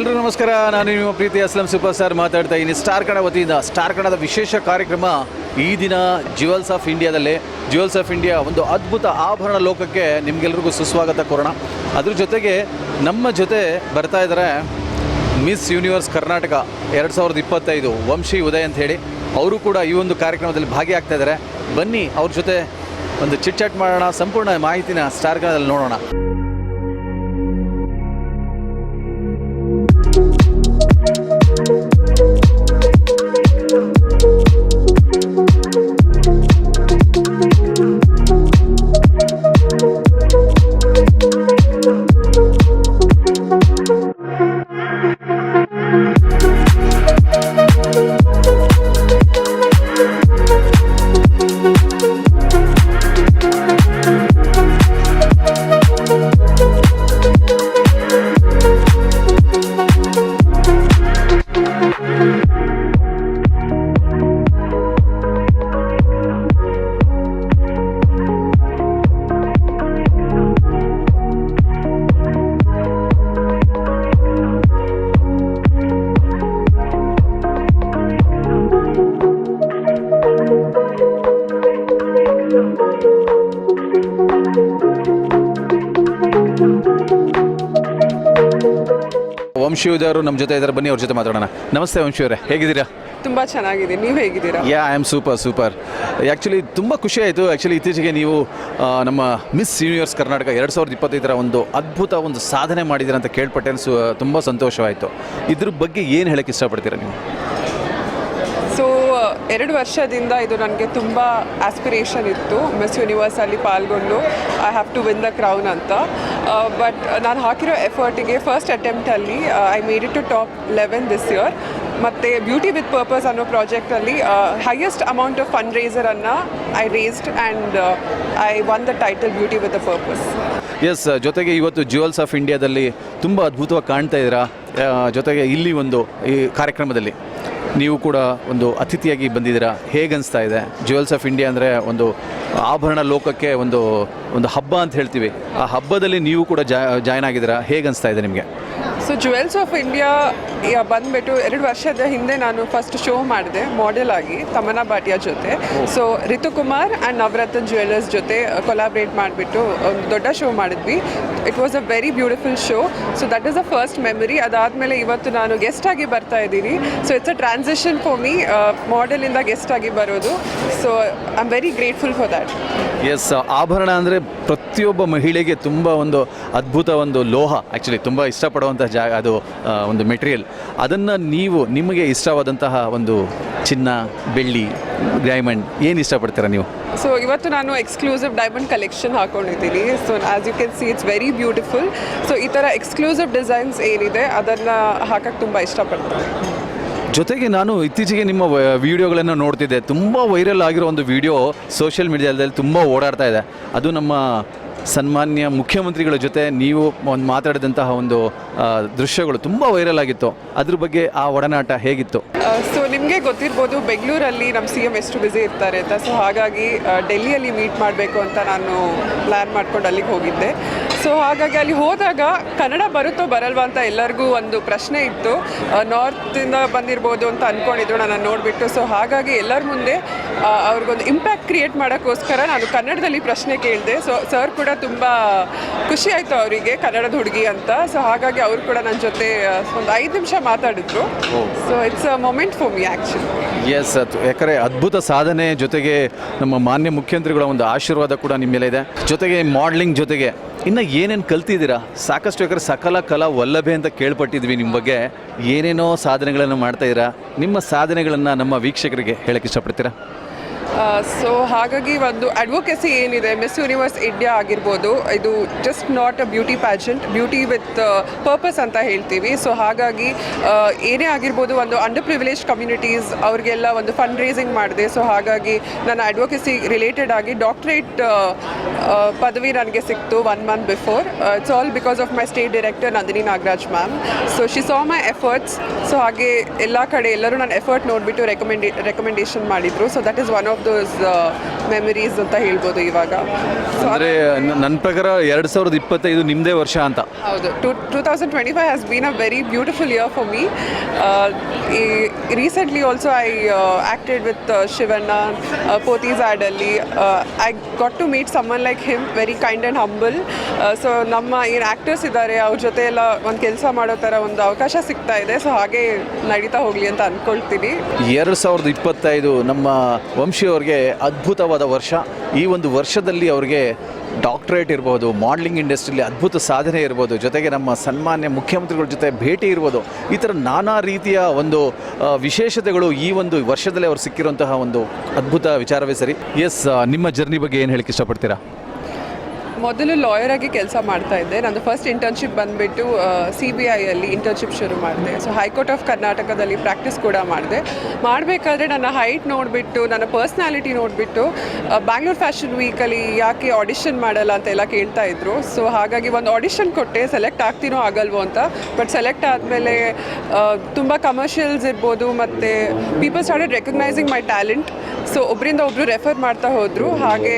ಎಲ್ರಿಗೂ ನಮಸ್ಕಾರ. ನಾನು ನಿಮ್ಮ ಪ್ರೀತಿ ಅಸ್ಲಂ ಸೂಪರ್ ಸ್ಟಾರ್ ಮಾತಾಡ್ತಾ ಇದ್ದೀನಿ ಸ್ಟಾರ್ ಕನ್ನಡ ವತಿಯಿಂದ ಸ್ಟಾರ್ ಕಣದ ವಿಶೇಷ ಕಾರ್ಯಕ್ರಮ ಈ ದಿನ ಜ್ಯುವೆಲ್ಸ್ ಆಫ್ ಇಂಡಿಯಾದಲ್ಲಿ ಜ್ಯುವೆಲ್ಸ್ ಆಫ್ ಇಂಡಿಯಾ ಒಂದು ಅದ್ಭುತ ಆಭರಣ ಲೋಕಕ್ಕೆ ನಿಮಗೆಲ್ರಿಗೂ ಸುಸ್ವಾಗತ ಕೋರೋಣ. ಅದ್ರ ಜೊತೆಗೆ ನಮ್ಮ ಜೊತೆ ಬರ್ತಾ ಇದ್ದಾರೆ ಮಿಸ್ ಯೂನಿವರ್ಸ್ ಕರ್ನಾಟಕ ಎರಡು ಸಾವಿರದ ಇಪ್ಪತ್ತೈದು ವಂಶಿ ಉದಯ್ ಅಂತ ಹೇಳಿ. ಅವರು ಕೂಡ ಈ ಒಂದು ಕಾರ್ಯಕ್ರಮದಲ್ಲಿ ಭಾಗಿಯಾಗ್ತಾ ಇದ್ದಾರೆ ಬನ್ನಿ ಅವ್ರ ಜೊತೆ ಒಂದು ಚಿಟ್ಚಾಟ್ ಮಾಡೋಣ. ಸಂಪೂರ್ಣ ಮಾಹಿತಿನ ಸ್ಟಾರ್ ಕಣದಲ್ಲಿ ನೋಡೋಣ. ವಂಶಿ ಉದಯ್ ಅವರು ನಮ್ಮ ಜೊತೆ ಇದ್ದಾರೆ. ಬನ್ನಿ ಅವ್ರ ಜೊತೆ ಮಾತಾಡೋಣ. ನಮಸ್ತೆ ವಂಶಿ ಅವರೇ ಹೇಗಿದ್ದೀರಾ? ತುಂಬ ಚೆನ್ನಾಗಿದೆ. ನೀವು ಹೇಗಿದ್ದೀರಾ? Yeah I am super super actually ತುಂಬ ಖುಷಿ ಆಯಿತು. ಆ್ಯಕ್ಚುಲಿ ಇತ್ತೀಚೆಗೆ ನೀವು ಆ, ನಮ್ಮ ಮಿಸ್ ಯೂನಿವರ್ಸ್ ಕರ್ನಾಟಕ ಎರಡು ಸಾವಿರದ ಇಪ್ಪತ್ತೈದರ ಒಂದು ಅದ್ಭುತ ಒಂದು ಸಾಧನೆ ಮಾಡಿದ್ದೀರ ಅಂತ ಕೇಳ್ಪಟ್ಟೆ ಸು ತುಂಬ ಸಂತೋಷವಾಯಿತು. ಇದ್ರ ಬಗ್ಗೆ ಏನು ಹೇಳಕ್ಕೆ ಇಷ್ಟಪಡ್ತೀರಾ ನೀವು? ಎರಡು ವರ್ಷದಿಂದ ಇದು ನನಗೆ ತುಂಬ ಆಸ್ಪಿರೇಷನ್ ಇತ್ತು ಮಿಸ್ ಯೂನಿವರ್ಸಲ್ಲಿ ಪಾಲ್ಗೊಂಡು I have to win the crown ಅಂತ. ಬಟ್ ನಾನು ಹಾಕಿರೋ ಎಫರ್ಟಿಗೆ first ಅಟೆಂಪ್ಟಲ್ಲಿ I made it to top eleven this year ಮತ್ತು ಬ್ಯೂಟಿ ವಿತ್ ಪರ್ಪಸ್ ಅನ್ನೋ ಪ್ರಾಜೆಕ್ಟಲ್ಲಿ highest amount of fund ರೇಸರನ್ನು I raised and I won the title beauty with the purpose yes ಜೊತೆಗೆ ಇವತ್ತು jewels of ಇಂಡಿಯಾದಲ್ಲಿ ತುಂಬ ಅದ್ಭುತವಾಗಿ ಕಾಣ್ತಾ ಇದ್ದೀರಾ. ಜೊತೆಗೆ ಇಲ್ಲಿ ಒಂದು ಈ ಕಾರ್ಯಕ್ರಮದಲ್ಲಿ. ನೀವು ಕೂಡ ಒಂದು ಅತಿಥಿಯಾಗಿ ಬಂದಿದ್ದೀರಾ? ಹೇಗೆ ಅನಿಸ್ತಾ ಇದೆ? ಜ್ಯುವೆಲ್ಸ್ ಆಫ್ ಇಂಡಿಯಾ ಅಂದರೆ ಒಂದು ಆಭರಣ ಲೋಕಕ್ಕೆ ಒಂದು ಒಂದು ಹಬ್ಬ ಅಂತ ಹೇಳ್ತೀವಿ. ಆ ಹಬ್ಬದಲ್ಲಿ ನೀವು ಕೂಡ ಜಾಯ್ನ್ ಆಗಿದ್ದೀರಾ? ಹೇಗೆ ಅನಿಸ್ತಾ ಇದೆ ನಿಮಗೆ? ಸೊ ಜ್ಯುವೆಲ್ಸ್ ಆಫ್ ಇಂಡಿಯಾ ಬಂದ್ಬಿಟ್ಟು ಎರಡು ವರ್ಷದ ಹಿಂದೆ ನಾನು ಫಸ್ಟ್ ಶೋ ಮಾಡಿದೆ ಮಾಡೆಲ್ ಆಗಿ ತಮನಾ ಭಾಟಿಯಾ ಜೊತೆ. So Ritu Kumar and Navaratna jewellers ಜೊತೆ ಕೊಲಾಬ್ರೇಟ್ ಮಾಡಿಬಿಟ್ಟು ಒಂದು ದೊಡ್ಡ ಶೋ ಮಾಡಿದ್ವಿ. It was a very beautiful show so that is a first memory ಅದಾದಮೇಲೆ ಇವತ್ತು ನಾನು ಗೆಸ್ಟ್ ಆಗಿ ಬರ್ತಾ ಇದ್ದೀನಿ. So it's a transition for me ಮಾಡೆಲಿಂದ guest ಆಗಿ ಬರೋದು. So I am very grateful for that yes ಆಭರಣ ಅಂದರೆ ಪ್ರತಿಯೊಬ್ಬ ಮಹಿಳೆಗೆ ತುಂಬ ಒಂದು ಅದ್ಭುತ ಒಂದು ಲೋಹ. ಆ್ಯಕ್ಚುಲಿ ತುಂಬ ಇಷ್ಟಪಡುವಂಥ ಜಾಗ ಅದು ಒಂದು ಮೆಟೀರಿಯಲ್ ಅದನ್ನು ನೀವು ನಿಮಗೆ ಇಷ್ಟವಾದಂತಹ ಒಂದು ಚಿನ್ನ ಬೆಳ್ಳಿ ಡೈಮಂಡ್ ಏನು ಇಷ್ಟಪಡ್ತೀರಾ ನೀವು? ಸೊ ಇವತ್ತು ನಾನು ಎಕ್ಸ್ಕ್ಲೂಸಿವ್ ಡೈಮಂಡ್ ಕಲೆಕ್ಷನ್ ಹಾಕೊಂಡಿದ್ದೀನಿ. So as you can see it's very beautiful so ಈ ಥರ ಎಕ್ಸ್ಕ್ಲೂಸಿವ್ ಡಿಸೈನ್ಸ್ ಏನಿದೆ ಅದನ್ನು ಹಾಕಕ್ಕೆ ತುಂಬ ಇಷ್ಟಪಡ್ತೀನಿ. ಜೊತೆಗೆ ನಾನು ಇತ್ತೀಚೆಗೆ ನಿಮ್ಮ ವಿಡಿಯೋಗಳನ್ನು ನೋಡ್ತಿದ್ದೆ. ತುಂಬ ವೈರಲ್ ಆಗಿರೋ ಒಂದು ವಿಡಿಯೋ ಸೋಷಿಯಲ್ ಮೀಡಿಯಾದಲ್ಲಿ ತುಂಬ ಓಡಾಡ್ತಾ ಇದೆ. ಅದು ನಮ್ಮ ಸನ್ಮಾನ್ಯ ಮುಖ್ಯಮಂತ್ರಿಗಳ ಜೊತೆ ನೀವು ಒಂದು ಮಾತಾಡಿದಂತಹ ಒಂದು ದೃಶ್ಯಗಳು ತುಂಬ ವೈರಲ್ ಆಗಿತ್ತು. ಅದ್ರ ಬಗ್ಗೆ ಆ ಒಡನಾಟ ಹೇಗಿತ್ತು? ಸೊ ನಿಮಗೆ ಗೊತ್ತಿರ್ಬೋದು, ಬೆಂಗಳೂರಲ್ಲಿ ನಮ್ಮ ಸಿ ಎಂ ಎಷ್ಟು ಬ್ಯುಸಿ ಇರ್ತಾರೆ ಅಂತ. ಸೊ ಹಾಗಾಗಿ ಡೆಲ್ಲಿಯಲ್ಲಿ ಮೀಟ್ ಮಾಡಬೇಕು ಅಂತ ನಾನು ಪ್ಲ್ಯಾನ್ ಮಾಡ್ಕೊಂಡು ಅಲ್ಲಿಗೆ ಹೋಗಿದ್ದೆ. ಸೊ ಹಾಗಾಗಿ ಅಲ್ಲಿ ಹೋದಾಗ ಕನ್ನಡ ಬರುತ್ತೋ ಬರಲ್ವಾ ಅಂತ ಎಲ್ಲರಿಗೂ ಒಂದು ಪ್ರಶ್ನೆ ಇತ್ತು. ನಾರ್ತಿಂದ ಬಂದಿರ್ಬೋದು ಅಂತ ಅಂದ್ಕೊಂಡಿದ್ರು ನಾನು ನೋಡಿಬಿಟ್ಟು. ಸೊ ಹಾಗಾಗಿ ಎಲ್ಲರ ಮುಂದೆ ಅವ್ರಿಗೊಂದು ಇಂಪ್ಯಾಕ್ಟ್ ಕ್ರಿಯೇಟ್ ಮಾಡೋಕ್ಕೋಸ್ಕರ ನಾನು ಕನ್ನಡದಲ್ಲಿ ಪ್ರಶ್ನೆ ಕೇಳಿದೆ. ಸೊ ಸರ್ ಕೂಡ ತುಂಬ ಖುಷಿ ಆಯಿತು ಅವರಿಗೆ ಕನ್ನಡದ ಹುಡುಗಿ ಅಂತ. ಸೊ ಹಾಗಾಗಿ ಅವರು ಕೂಡ ನನ್ನ ಜೊತೆ ಒಂದು ಐದು ನಿಮಿಷ ಮಾತಾಡಿದ್ರು. So it's a moment for me actually yes ಯಾಕಂದರೆ ಅದ್ಭುತ ಸಾಧನೆ ಜೊತೆಗೆ ನಮ್ಮ ಮಾನ್ಯ ಮುಖ್ಯಮಂತ್ರಿಗಳ ಒಂದು ಆಶೀರ್ವಾದ ಕೂಡ ನಿಮ್ಮ ಮೇಲೆ ಇದೆ. ಜೊತೆಗೆ ಮಾಡ್ಲಿಂಗ್ ಜೊತೆಗೆ ಇನ್ನು ಏನೇನು ಕಲ್ತಿದ್ದೀರಾ? ಸಾಕಷ್ಟು ಯಾಕಂದ್ರೆ ಸಕಲ ಕಲಾ ವಲ್ಲಭೆ ಅಂತ ಕೇಳ್ಪಟ್ಟಿದ್ವಿ ನಿಮ್ಮ ಬಗ್ಗೆ. ಏನೇನೋ ಸಾಧನೆಗಳನ್ನು ಮಾಡ್ತಾ ಇದ್ದೀರಾ? ನಿಮ್ಮ ಸಾಧನೆಗಳನ್ನು ನಮ್ಮ ವೀಕ್ಷಕರಿಗೆ ಹೇಳಕ್ಕೆ ಇಷ್ಟಪಡ್ತೀರಾ? ಸೊ ಹಾಗಾಗಿ ಒಂದು ಅಡ್ವೊಕೆಸಿ ಏನಿದೆ ಮಿಸ್ ಯೂನಿವರ್ಸ್ ಇಂಡಿಯಾ ಆಗಿರ್ಬೋದು, ಇದು just not a beauty pageant beauty with purpose ಅಂತ ಹೇಳ್ತೀವಿ. ಸೊ ಹಾಗಾಗಿ ಏನೇ ಆಗಿರ್ಬೋದು ಒಂದು ಅಂಡರ್ ಪ್ರಿವಿಲೇಜ್ ಕಮ್ಯುನಿಟೀಸ್ ಅವ್ರಿಗೆಲ್ಲ ಒಂದು ಫಂಡ್ ರೇಸಿಂಗ್ ಮಾಡಿದೆ. ಸೊ ಹಾಗಾಗಿ ನನ್ನ ಅಡ್ವೊಕೆಸಿ ರಿಲೇಟೆಡ್ ಆಗಿ ಡಾಕ್ಟ್ರೇಟ್ ಪದವಿ ನನಗೆ ಸಿಕ್ತು one month before it's all because of my state director Nandini Nagaraj ma'am so she saw my efforts so ಹಾಗೆ ಎಲ್ಲ ಕಡೆ ಎಲ್ಲರೂ ನನ್ನ ಎಫರ್ಟ್ ನೋಡಿಬಿಟ್ಟು ರೆಕಮೆಂಡೇ ರೆಕಮೆಂಡೇಷನ್ ಮಾಡಿದರು. So that is one of those memories ಅಂತ ಹೇಳ್ಬೋದು ಇವಾಗ. ಸೊ ಅಂದರೆ ನನ್ನ ಪ್ರಕಾರ ಎರಡು ಸಾವಿರದ ಇಪ್ಪತ್ತೈದು ನಿಮ್ಮದೇ ವರ್ಷ ಅಂತ. ಹೌದು. Two two thousand twenty five has been a very beautiful year for me recently also I acted with Shivanna Pothys ಆಡಲ್ಲಿ I got to meet someone like him very kind and humble so ನಮ್ಮ ಏನು actors ಇದ್ದಾರೆ ಅವ್ರ ಜೊತೆ ಎಲ್ಲ ಒಂದು ಕೆಲಸ ಮಾಡೋ ಥರ ಒಂದು ಅವಕಾಶ ಸಿಗ್ತಾ ಇದೆ. ಸೊ ಹಾಗೆ ನಡೀತಾ ಹೋಗಲಿ ಅಂತ ಅಂದ್ಕೊಳ್ತೀನಿ ಎರಡು ಸಾವಿರದ ಇಪ್ಪತ್ತೈದು ನಮ್ಮ ವಂಶಿಯವರಿಗೆ ಅದ್ಭುತವಾದ ವರ್ಷ. ಈ ಒಂದು ವರ್ಷದಲ್ಲಿ ಅವ್ರಿಗೆ ಡಾಕ್ಟ್ರೇಟ್ ಇರ್ಬೋದು, ಮಾಡ್ಲಿಂಗ್ ಇಂಡಸ್ಟ್ರಿಯಲ್ಲಿ ಅದ್ಭುತ ಸಾಧನೆ ಇರ್ಬೋದು, ಜೊತೆಗೆ ನಮ್ಮ ಸನ್ಮಾನ್ಯ ಮುಖ್ಯಮಂತ್ರಿಗಳ ಜೊತೆ ಭೇಟಿ ಇರ್ಬೋದು. ಈ ಥರ ನಾನಾ ರೀತಿಯ ಒಂದು ವಿಶೇಷತೆಗಳು ಈ ಒಂದು ವರ್ಷದಲ್ಲಿ ಅವ್ರು ಸಿಕ್ಕಿರುವಂತಹ ಒಂದು ಅದ್ಭುತ ವಿಚಾರವೇ ಸರಿ. ಎಸ್ ನಿಮ್ಮ ಜರ್ನಿ ಬಗ್ಗೆ ಏನು ಹೇಳಕ್ಕೆ ಇಷ್ಟಪಡ್ತೀರಾ? ಮೊದಲು ಲಾಯರ್ ಆಗಿ ಕೆಲಸ ಮಾಡ್ತಾ ಇದ್ದೆ. ನಂದು ಫಸ್ಟ್ ಇಂಟರ್ನ್ಶಿಪ್ ಬಂದುಬಿಟ್ಟು ಸಿ ಬಿ ಐಯಲ್ಲಿ ಇಂಟರ್ನ್ಶಿಪ್ ಶುರು ಮಾಡಿದೆ. ಸೊ ಹೈಕೋರ್ಟ್ ಆಫ್ ಕರ್ನಾಟಕದಲ್ಲಿ ಪ್ರಾಕ್ಟೀಸ್ ಕೂಡ ಮಾಡಿದೆ. ಮಾಡಬೇಕಾದ್ರೆ ನನ್ನ ಹೈಟ್ ನೋಡಿಬಿಟ್ಟು, ನನ್ನ ಪರ್ಸ್ನಾಲಿಟಿ ನೋಡಿಬಿಟ್ಟು ಬ್ಯಾಂಗ್ಳೂರ್ ಫ್ಯಾಷನ್ ವೀಕಲ್ಲಿ ಯಾಕೆ ಆಡಿಷನ್ ಮಾಡಲ್ಲ ಅಂತೆಲ್ಲ ಕೇಳ್ತಾ ಇದ್ರು. ಸೊ ಹಾಗಾಗಿ ಒಂದು ಆಡಿಷನ್ ಕೊಟ್ಟೆ. ಸೆಲೆಕ್ಟ್ ಆಗ್ತೀನೋ ಆಗಲ್ವೋ ಅಂತ. ಬಟ್ ಸೆಲೆಕ್ಟ್ ಆದಮೇಲೆ ತುಂಬ ಕಮರ್ಷಿಯಲ್ಸ್ ಇರ್ಬೋದು, ಮತ್ತು people started recognising my talent so ಒಬ್ಬರಿಂದ ಒಬ್ಬರು ರೆಫರ್ ಮಾಡ್ತಾ ಹೋದರು. ಹಾಗೆ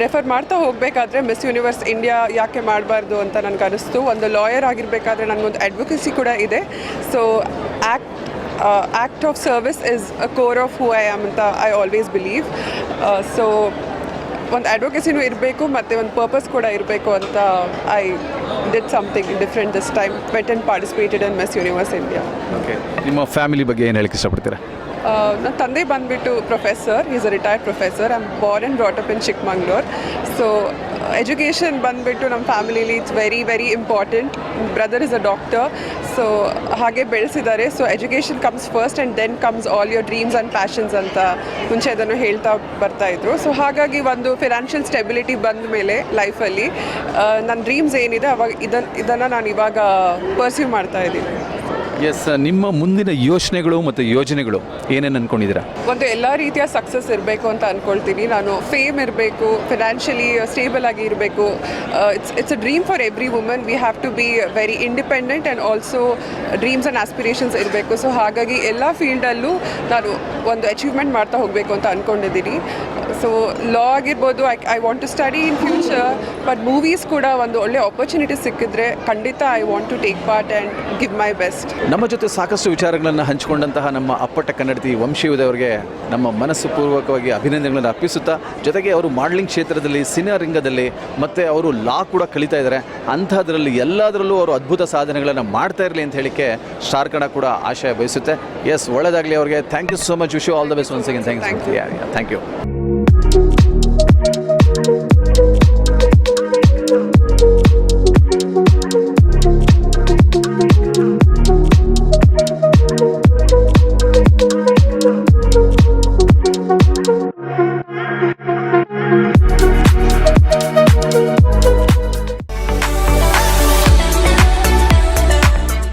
ರೆಫರ್ ಮಾಡ್ತಾ ಹೋಗಬೇಕಾದ್ರೆ ಮಿಸ್ ಯೂನಿವರ್ಸ್ ಇಂಡಿಯಾ ಯಾಕೆ ಮಾಡಬಾರ್ದು ಅಂತ ನನಗೆ ಅನಿಸ್ತು ಒಂದು ಲಾಯರ್ ಆಗಿರಬೇಕಾದ್ರೆ ನನಗೊಂದು ಅಡ್ವೊಕಸಿ ಕೂಡ ಇದೆ. So act act of service is a core of who I am ಅಂತ ಐ ಆಲ್ವೇಸ್ ಬಿಲೀವ್ ಸೊ ಒಂದು ಅಡ್ವೊಕಸಿನೂ ಇರಬೇಕು, ಮತ್ತು ಒಂದು ಪರ್ಪಸ್ ಕೂಡ ಇರಬೇಕು ಅಂತ I did something different this time yet and participated in miss universe India okay ನಿಮ್ಮ ಫ್ಯಾಮಿಲಿ ಬಗ್ಗೆ ಏನು ಹೇಳಕ್ಕೆ ಇಷ್ಟಪಡ್ತೀರಾ? ನನ್ನ ತಂದೆ ಬಂದುಬಿಟ್ಟು professor is a retired professor am born and brought up in Chikmagalur so education ಬಂದುಬಿಟ್ಟು ನಮ್ಮ ಫ್ಯಾಮಿಲಿಲಿ it's very very important brother is a doctor so ಹಾಗೆ ಬೆಳೆಸಿದ್ದಾರೆ. So education comes first and then comes all your dreams and passions ಅಂತ ಮುಂಚೆ ಅದನ್ನು ಹೇಳ್ತಾ ಬರ್ತಾ ಇದ್ರು. ಸೊ ಹಾಗಾಗಿ ಒಂದು ಫಿನಾನ್ಷಿಯಲ್ ಸ್ಟೆಬಿಲಿಟಿ ಬಂದ ಮೇಲೆ ಲೈಫಲ್ಲಿ ನನ್ನ ಡ್ರೀಮ್ಸ್ ಏನಿದೆ ಅವಾಗ ಇದನ್ನು ಇದನ್ನು ನಾನು ಇವಾಗ ಪರ್ಸ್ಯೂ ಮಾಡ್ತಾ ಇದ್ದೀನಿ. ಎಸ್ ನಿಮ್ಮ ಮುಂದಿನ ಯೋಚನೆಗಳು ಮತ್ತು ಯೋಜನೆಗಳು ಏನೇನು ಅನ್ಕೊಂಡಿದ್ದೀರಾ? ಒಂದು ಎಲ್ಲ ರೀತಿಯ ಸಕ್ಸಸ್ ಇರಬೇಕು ಅಂತ ಅನ್ಕೊಳ್ತೀನಿ. ನಾನು ಫೇಮ್ ಇರಬೇಕು ಫಿನಾನ್ಷಿಯಲಿ ಸ್ಟೇಬಲ್ ಆಗಿ ಇರಬೇಕು. It's it's a dream for every woman we have to be very independent and also dreams and aspirations ಇರಬೇಕು. ಸೊ ಹಾಗಾಗಿ ಎಲ್ಲ ಫೀಲ್ಡಲ್ಲೂ ನಾನು ಒಂದು ಅಚೀವ್ಮೆಂಟ್ ಮಾಡ್ತಾ ಹೋಗಬೇಕು ಅಂತ ಅಂದ್ಕೊಂಡಿದ್ದೀನಿ ಸೊ ಲಾ ಆಗಿರ್ಬೋದು I I want to study in future but movies ಕೂಡ ಒಂದು ಒಳ್ಳೆ ಆಪರ್ಚುನಿಟಿ ಸಿಕ್ಕಿದ್ರೆ ಖಂಡಿತ I want to take part and give my best ನಮ್ಮ ಜೊತೆ ಸಾಕಷ್ಟು ವಿಚಾರಗಳನ್ನು ಹಂಚಿಕೊಂಡಂತಹ ನಮ್ಮ ಅಪ್ಪಟ ಕನ್ನಡತಿ ವಂಶೀಯುದವರಿಗೆ ನಮ್ಮ ಮನಸ್ಸು ಪೂರ್ವಕವಾಗಿ ಅಭಿನಂದನೆಗಳನ್ನು ಅರ್ಪಿಸುತ್ತಾ ಜೊತೆಗೆ ಅವರು ಮಾಡಲಿಂಗ್ ಕ್ಷೇತ್ರದಲ್ಲಿ ಸಿನಿಮಾ ರಂಗದಲ್ಲಿ ಮತ್ತು ಅವರು ಲಾ ಕೂಡ ಕಲಿತಾ ಇದ್ದಾರೆ. ಅಂಥದ್ರಲ್ಲಿ ಎಲ್ಲದರಲ್ಲೂ ಅವರು ಅದ್ಭುತ ಸಾಧನೆಗಳನ್ನು ಮಾಡ್ತಾ ಇರಲಿ ಅಂತ ಹೇಳಿಕೆ ಸ್ಟಾರ್ ಕಣ ಕೂಡ ಆಶಯ ಬಯಸುತ್ತೆ. ಎಸ್ ಒಳ್ಳೆಯದಾಗಲಿ ಅವರಿಗೆ. Thank you so much wish all the best once again thank you thank you